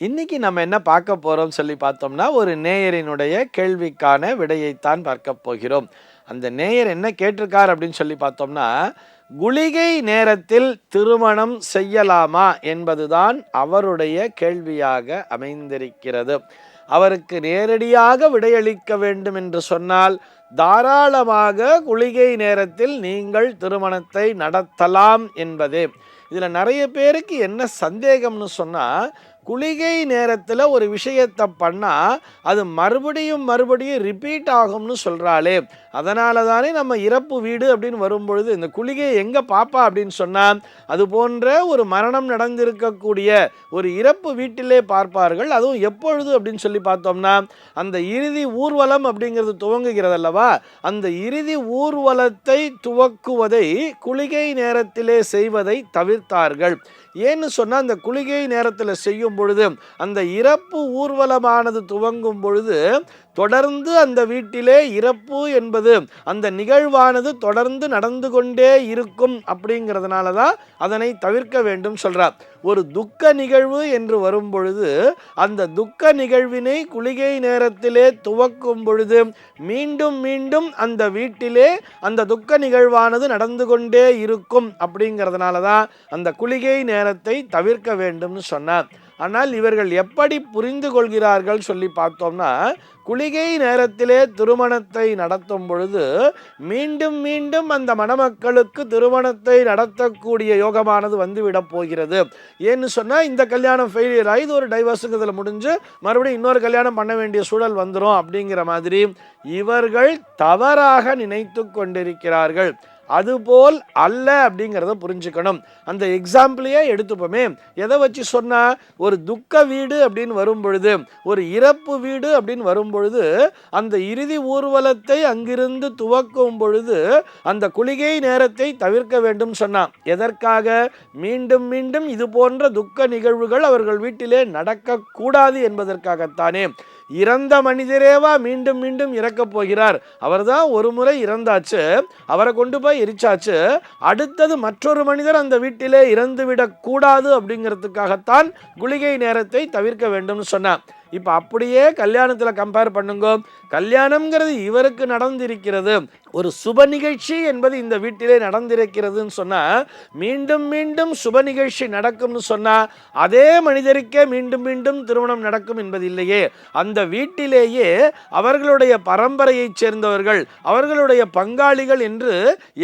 இன்னைக்கு நம்ம என்ன பார்க்க போகிறோம் சொல்லி பார்த்தோம்னா ஒரு நேயரினுடைய கேள்விக்கான விடையைத்தான் பார்க்க போகிறோம். அந்த நேயர் என்ன கேட்டிருக்கார் அப்படின்னு சொல்லி பார்த்தோம்னா குளிகை நேரத்தில் திருமணம் செய்யலாமா என்பதுதான் அவருடைய கேள்வியாக அமைந்திருக்கிறது. அவருக்கு நேரடியாக விடையளிக்க வேண்டும் என்று சொன்னால் தாராளமாக குளிகை நேரத்தில் நீங்கள் திருமணத்தை நடத்தலாம் என்பதே. இதில் நிறைய பேருக்கு என்ன சந்தேகம்னு சொன்னால் குளிகை நேரத்தில் ஒரு விஷயத்தை பண்ணால் அது மறுபடியும் மறுபடியும் ரிப்பீட் ஆகும்னு சொல்கிறாளே அதனால தானே நம்ம இறப்பு வீடு அப்படின்னு வரும்பொழுது இந்த குளிகையை எங்கே பாப்பா அப்படின்னு சொன்னால் அது போன்ற ஒரு மரணம் நடந்திருக்கக்கூடிய ஒரு இறப்பு வீட்டிலே பார்ப்பார்கள். அதுவும் எப்பொழுது அப்படின்னு சொல்லி பார்த்தோம்னா அந்த இறுதி ஊர்வலம் அப்படிங்கிறது துவங்குகிறது அல்லவா அந்த இறுதி ஊர்வலத்தை துவக்குவதை குளிகை நேரத்திலே செய்வதை தவிர்த்தார்கள். ஏன்னு சொன்னால் அந்த குளிகை நேரத்தில் செய்யும் பொழுது அந்த இறப்பு ஊர்வலமானது துவங்கும் பொழுது தொடர்ந்து அந்த வீட்டிலே இறப்பு என்பது அந்த நிகழ்வானது தொடர்ந்து நடந்து கொண்டே இருக்கும் அப்படிங்கிறதுனால தான் அதனை தவிர்க்க வேண்டும் சொல்கிறார் ஒரு துக்க நிகழ்வு என்று வரும் பொழுது அந்த துக்க நிகழ்வினை குளிகை நேரத்திலே துவக்கும் பொழுது மீண்டும் மீண்டும் அந்த வீட்டிலே அந்த துக்க நிகழ்வானது நடந்து கொண்டே இருக்கும் அப்படிங்கிறதுனால தான் அந்த குளிகை நேரத்தை தவிர்க்க வேண்டும்னு சொன்னார். ஆனால் இவர்கள் எப்படி புரிந்து கொள்கிறார்கள் சொல்லி பார்த்தோம்னா குளிகை நேரத்திலே திருமணத்தை நடத்தும் பொழுது மீண்டும் மீண்டும் அந்த மணமக்களுக்கு திருமணத்தை நடத்தக்கூடிய யோகமானது வந்துவிடப் போகிறது. ஏன்னு சொன்னால் இந்த கல்யாணம் ஃபெயிலியர் ஆகி இது ஒரு இதில் முடிஞ்சு மறுபடியும் இன்னொரு கல்யாணம் பண்ண வேண்டிய சூழல் வந்துடும் அப்படிங்கிற மாதிரி இவர்கள் தவறாக நினைத்து கொண்டிருக்கிறார்கள். அதுபோல் அல்ல அப்படிங்கிறத புரிஞ்சுக்கணும். அந்த எக்ஸாம்பிளையே எடுத்துப்போமே. எதை வச்சு சொன்னால் ஒரு துக்க வீடு அப்படின்னு வரும் பொழுது ஒரு இறப்பு வீடு அப்படின்னு வரும் பொழுது அந்த இறுதி ஊர்வலத்தை அங்கிருந்து துவக்கும் பொழுது அந்த குளிகை நேரத்தை தவிர்க்க வேண்டும் சொன்னான். எதற்காக? மீண்டும் மீண்டும் இது போன்ற துக்க நிகழ்வுகள் அவர்கள் வீட்டிலே நடக்கக்கூடாது என்பதற்காகத்தானே. இறந்த மனிதரேவா மீண்டும் மீண்டும் இறக்கப் போகிறார். அவர்தான் ஒரு முறை இறந்தாச்சு அவரை கொண்டு போய் எரிச்சாச்சு. அடுத்தது மற்றொரு மனிதர் அந்த வீட்டிலே இறந்துவிடக் கூடாது அப்படிங்கிறதுக்காகத்தான் குளிகை நேரத்தை தவிர்க்க வேண்டும்னு சொன்னார். இப்போ அப்படியே கல்யாணத்தில் கம்பேர் பண்ணுங்க. கல்யாணம்ங்கிறது இவருக்கு நடந்திருக்கிறது. ஒரு சுப நிகழ்ச்சி என்பது இந்த வீட்டிலே நடந்திருக்கிறதுன்னு சொன்னால் மீண்டும் மீண்டும் சுப நிகழ்ச்சி நடக்கும்னு சொன்னால் அதே மனிதருக்கே மீண்டும் மீண்டும் திருமணம் நடக்கும் என்பது இல்லையே அந்த வீட்டிலேயே அவர்களுடைய பரம்பரையைச் சேர்ந்தவர்கள் அவர்களுடைய பங்காளிகள் என்று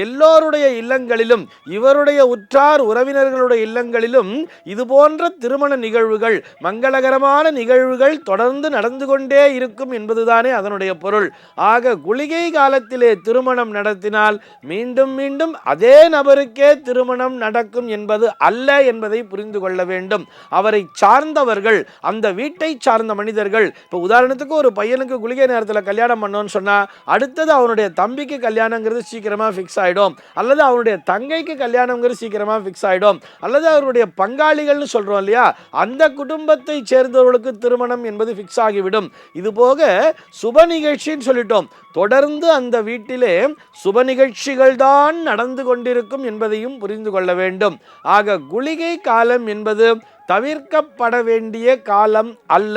எல்லோருடைய இல்லங்களிலும் இவருடைய உற்றார் உறவினர்களுடைய இல்லங்களிலும் இது போன்ற திருமண நிகழ்வுகள் மங்களகரமான நிகழ்வுகள் தொடர்ந்து நடந்து கொண்டே இருக்கும் என்பதுதானே அதனுடைய பொருள். ஆக குளிகை காலத்திலே திருமணம் நடத்தினால் மீண்டும் மீண்டும் அதே நபருக்கே திருமணம் நடக்கும் என்பது அல்ல என்பதை புரிந்து கொள்ள வேண்டும். அவரை சார்ந்தவர்கள் அந்த வீட்டை சார்ந்த மனிதர்கள் இப்போ உதாரணத்துக்கு ஒரு பையனுக்கு குளிகை நேரத்தில் கல்யாணம் பண்ணோன்னு சொன்னால் அடுத்தது அவனுடைய தம்பிக்கு கல்யாணங்கிறது சீக்கிரமாக ஃபிக்ஸ் ஆகிடும் அல்லது அவனுடைய தங்கைக்கு கல்யாணங்கிறது சீக்கிரமாக ஃபிக்ஸ் ஆகிடும் அல்லது அவருடைய பங்காளிகள்னு சொல்கிறோம் இல்லையா அந்த குடும்பத்தை சேர்ந்தவர்களுக்கு திருமணம் என்பது ஃபிக்ஸ் ஆகிவிடும். இது போக சுப நிகழ்ச்சின்னு சொல்லிட்டோம். தொடர்ந்து அந்த வீட்டிலே சுப நிகழ்ச்சிகள் தான் நடந்து கொண்டிருக்கும் என்பதையும் புரிந்து கொள்ள வேண்டும். ஆக குளிகை காலம் என்பது தவிர்க்கப்பட வேண்டிய காலம் அல்ல.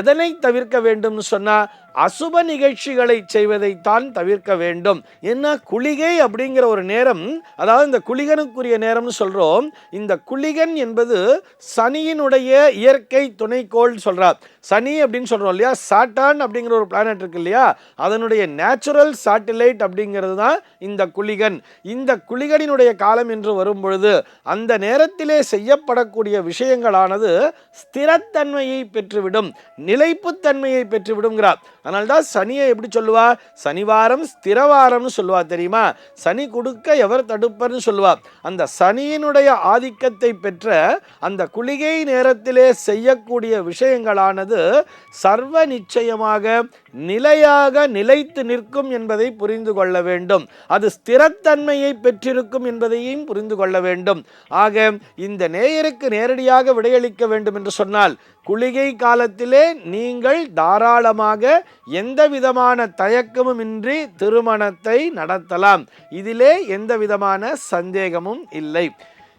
எதனை தவிர்க்க வேண்டும்னு சொன்னா அசுப நிகழ்ச்சிகளை செய்வதைத்தான் தவிர்க்க வேண்டும். என்ன? குளிகை அப்படிங்கிற ஒரு நேரம் அதாவது இந்த குளிகனுக்குரிய நேரம்னு சொல்கிறோம் இந்த குளிகன் என்பது சனியினுடைய இயற்கை துணைக்கோள் சொல்கிறார் சனி அப்படின்னு சொல்கிறோம் இல்லையா? சாட்டான் அப்படிங்கிற ஒரு பிளானட் இருக்கு இல்லையா? அதனுடைய நேச்சுரல் சேட்டிலைட் அப்படிங்கிறது தான் இந்த குளிகன். இந்த குளிகனினுடைய காலம் என்று வரும் பொழுது அந்த நேரத்திலே செய்யப்படக்கூடிய விஷயங்களானது ஸ்திரத்தன்மையை பெற்றுவிடும் நிலைப்புத்தன்மையை பெற்றுவிடுங்கிறார் அதனால தான் சனியை எப்படி சொல்லுவா? சனிவாரம் ஸ்திரவாரம்னு சொல்லுவா தெரியுமா? சனி கொடுக்க எவர் தடுப்பர்னு சொல்லுவா. அந்த சனியினுடைய ஆதிக்கத்தை பெற்ற அந்த குளிகை நேரத்திலே செய்யக்கூடிய விஷயங்களானது சர்வ நிச்சயமாக நிலையாக நிலைத்து நிற்கும் என்பதை புரிந்து கொள்ள வேண்டும். அது ஸ்திரத்தன்மையை பெற்றிருக்கும் என்பதையும் புரிந்து கொள்ள வேண்டும். ஆக இந்த நேயருக்கு நேரடியாக விடையளிக்க வேண்டும் என்று சொன்னால் குளிகை காலத்திலே நீங்கள் தாராளமாக எந்த விதமான தயக்கமும் இன்றி திருமணத்தை நடத்தலாம். இதிலே எந்த விதமான சந்தேகமும் இல்லை.